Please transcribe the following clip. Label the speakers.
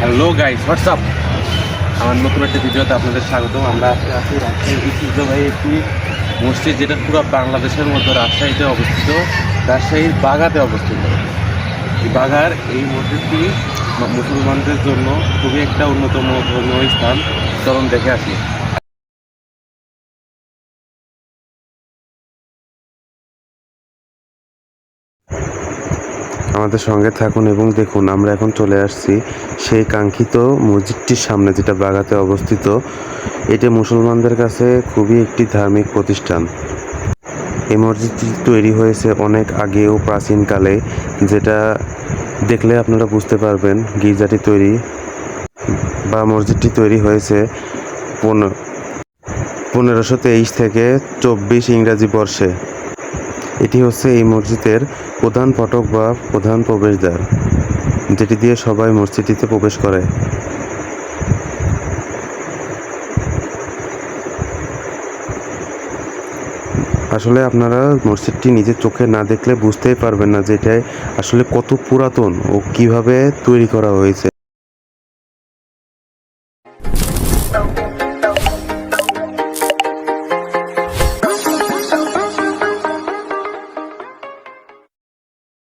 Speaker 1: Hello guys WhatsApp আমার নতুন একটা ভিডিওতে আপনাদের স্বাগত আমরা আছি রাজশাহীর ঐতিহ্যবাহী একটি মসজিদ, যেটা পুরো বাংলাদেশের মধ্যে রাজশাহীতে অবস্থিত, রাজশাহীর বাগাতে অবস্থিত। এই বাগার, এই মসজিদটি মুসলমানদের জন্য খুবই একটা অন্যতম ধর্মীয় স্থান। চরম দেখে আসি। আমাদের সঙ্গে থাকুন এবং দেখুন, আমরা এখন চলে আসছি সেই কাঙ্ক্ষিত মসজিদটির সামনে যেটা বাগাতে অবস্থিত। এটি মুসলমানদের কাছে খুবই একটি ধার্মিক প্রতিষ্ঠান। এই মসজিদটি তৈরি হয়েছে অনেক আগেও প্রাচীনকালে, যেটা দেখলে আপনারা বুঝতে পারবেন গির্জাটি তৈরি বা মসজিদটি তৈরি হয়েছে পনেরো, পনেরোশো তেইশ থেকে চব্বিশ ইংরাজি বর্ষে। এটি হচ্ছে এই মসজিদের প্রধান ফটক বা প্রধান প্রবেশদ্বার, যেটি দিয়ে সবাই মসজিদটিতে প্রবেশ করে। আসলে আপনারা মসজিদটি নিজের চোখে না দেখলে বুঝতেই পারবেন না যে এটা আসলে কত পুরাতন ও কীভাবে তৈরি করা হয়েছে।